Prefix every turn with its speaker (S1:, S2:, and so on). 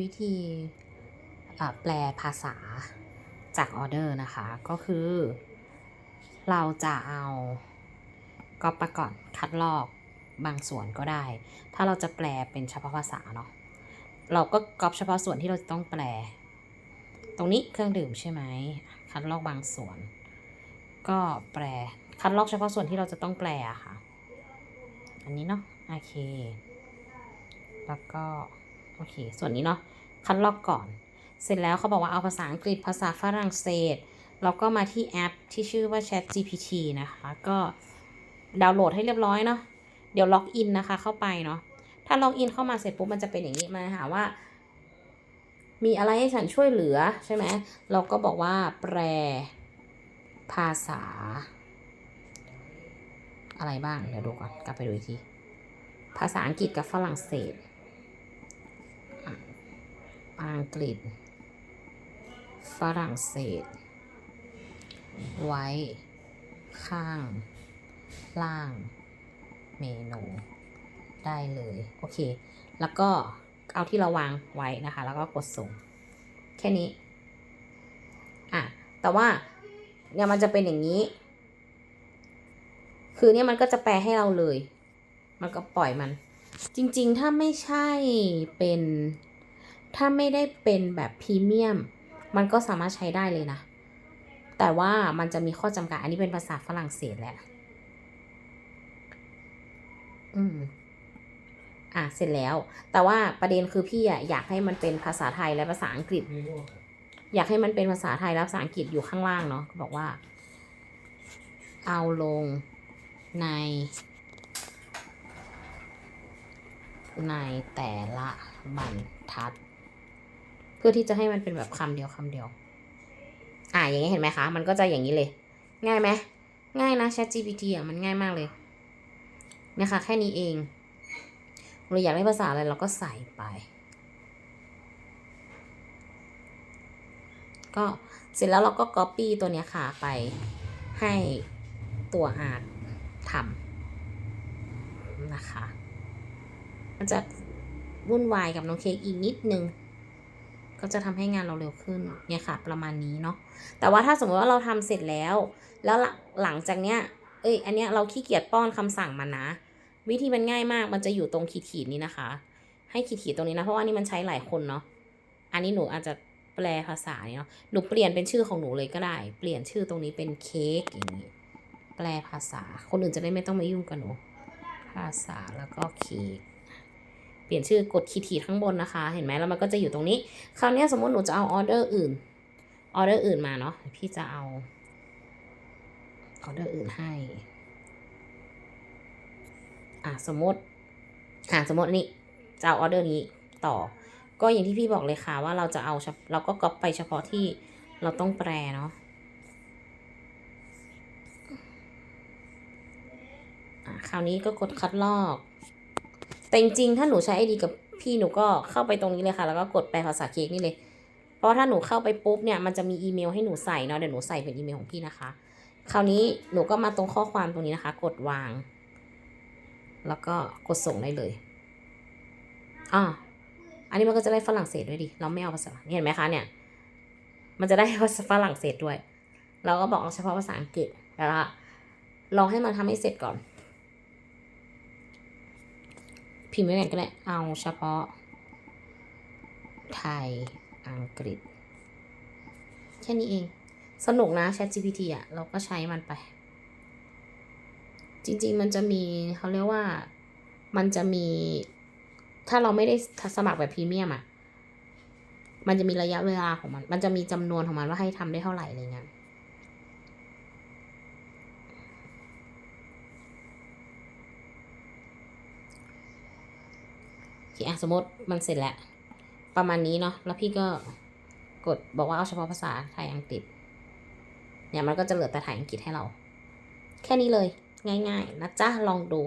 S1: วิธีแปลภาษาจากออเดอร์นะคะ ก็คือ เราจะเอาก็ประก่อนคัดลอกบางส่วนก็ได้ ถ้าเราจะแปลเป็นเฉพาะภาษาเนาะเราก็ก๊อปเฉพาะส่วนที่เราต้องแปล ตรงนี้เครื่องดื่มใช่ไหมคัดลอกบางส่วน ก็แปลคัดลอกเฉพาะส่วนที่เราจะต้องแปลอะค่ะ อันนี้เนาะโอเค แล้วก็ โอเค ส่วนนี้เนาะคัดลอกก่อน เสร็จแล้วเขาบอกว่าเอาภาษาอังกฤษภาษาฝรั่งเศสแล้วก็มาที่แอปที่ชื่อว่า Chat GPT นะคะ ก็ดาวน์โหลดให้เรียบร้อยเนาะเดี๋ยวล็อกอินนะคะเข้าไปเนาะถ้าล็อกอินเข้ามาเสร็จปุ๊บมันจะเป็นอย่างนี้มาหาว่า มีอะไรให้ฉันช่วยเหลือใช่ไหมเราก็บอกว่าแปลภาษา อะไรบ้าง เดี๋ยวดูก่อน กลับไปดูอีกที ภาษาอังกฤษกับฝรั่งเศส อังกฤษ ฝรั่งเศส ไว้ ข้าง ล่าง เมนู ได้เลย โอเค แล้วก็เอาที่เราวางไว้นะคะ แล้วก็กดส่ง แค่นี้ อะ แต่ว่าเนี่ยมันจะเป็นอย่างนี้ คือเนี่ยมันก็จะแปลให้เราเลย มันก็ปล่อยมัน จริง ๆ ถ้าไม่ใช่เป็น ถ้าไม่ได้เป็นแบบพรีเมียม มันก็สามารถใช้ได้เลยนะ แต่ว่ามันจะมีข้อจำกัด อันนี้เป็นภาษาฝรั่งเศสแหละ อืม อะ เสร็จแล้ว แต่ว่าประเด็นคือพี่อะอยากให้มันเป็นภาษาไทยและภาษาอังกฤษ อยากให้มันเป็นภาษาไทยและภาษาอังกฤษอยู่ข้างล่างเนาะ บอกว่า เอาลงในในแต่ละบรรทัด พื่อที่จะให้มันเป็นแบบคำเดียวคำเดียว อ่าอย่างนี้เห็นไหมคะ มันก็จะอย่างนี้เลย ง่ายไหมง่ายนะ Chat GPT อะมันง่ายมากเลยนะคะแค่นี้เองเราอยากได้ภาษาอะไรเราก็ใส่ไป ก็เสร็จแล้วเราก็ Copy ตัวเนี้ยค่ะไปให้ตัวอาร์ตทำนะคะ มันจะวุ่นวายกับน้องเค้กอีกนิดนึง ก็จะทำให้งานเราเร็วขึ้นเนี่ยค่ะประมาณนี้เนาะแต่ว่าถ้าสมมติว่าเราทำเสร็จแล้ว แล้วหลังจากเนี้ยเอ้ยอันเนี้ยเราขี้เกียจป้อนคำสั่งมันนะ วิธีมันง่ายมากมันจะอยู่ตรงขีดๆนี้นะคะ ให้ขีดๆตรงนี้นะเพราะว่านี่มันใช้หลายคนเนาะอันนี้หนูอาจจะแปลภาษาเนาะหนูเปลี่ยนเป็นชื่อของหนูเลยก็ได้ เปลี่ยนชื่อตรงนี้เป็นเค้กอย่างนี้แปลภาษา คนอื่นจะได้ไม่ต้องมายุ่งกับหนู ภาษาแล้วก็เค้ก เปลี่ยนชื่อกดขีดๆข้างบนนะคะ เห็นไหมแล้วมันก็จะอยู่ตรงนี้ คราวนี้สมมติหนูจะเอาออเดอร์อื่น ออเดอร์อื่นมาเนาะ พี่จะเอาออเดอร์อื่นให้ อะสมมติ อะสมมตินี่จะเอาออเดอร์นี้ต่อ ก็อย่างที่พี่บอกเลยค่ะว่าเราจะเอาเราก็ก๊อปไปเฉพาะที่เราต้องแปลเนาะคราวนี้ก็กดคัดลอก แต่จริงๆ ถ้าหนูใช้ไอดีกับพี่หนูก็เข้าไปตรงนี้เลยค่ะ แล้วก็กดแปลภาษาเค้กนี่เลย เพราะถ้าหนูเข้าไปปุ๊บเนี่ยมันจะมีอีเมลให้หนูใส่เนาะเดี๋ยวหนูใส่เป็นอีเมลของพี่นะคะ คราวนี้หนูก็มาตรงข้อความตรงนี้นะคะ กดวาง แล้วก็กดส่งได้เลยอ่าอันนี้มันก็จะได้ฝรั่งเศสด้วยดิเราไม่เอาภาษาเห็นไหมคะเนี่ยมันจะได้ภาษาฝรั่งเศสด้วย เราก็บอกเฉพาะภาษาอังกฤษแล้วลองให้มันทำให้เสร็จก่อน พิมพ์ไว้ก่อนก็ได้ เอาเฉพาะ ไทย อังกฤษ แค่นี้เอง สนุกนะ Chat GPT อะ เราก็ใช้มันไป จริง ๆ มันจะมีเขาเรียกว่า มันจะมี ถ้าเราไม่ได้สมัครแบบพรีเมียมอะ มันจะมีระยะเวลาของมัน มันจะมีจำนวนของมันว่าให้ทำได้เท่าไหร่อะไรเงี้ย โอเคอะสมมติมันเสร็จแล้ว ประมาณนี้เนาะแล้วพี่ก็กดบอกว่าเอาเฉพาะภาษาไทยอังกฤษ เนี่ยมันก็จะเหลือแต่ไทยอังกฤษให้เรา แค่นี้เลย ง่าย ๆ นะจ๊ะลองดู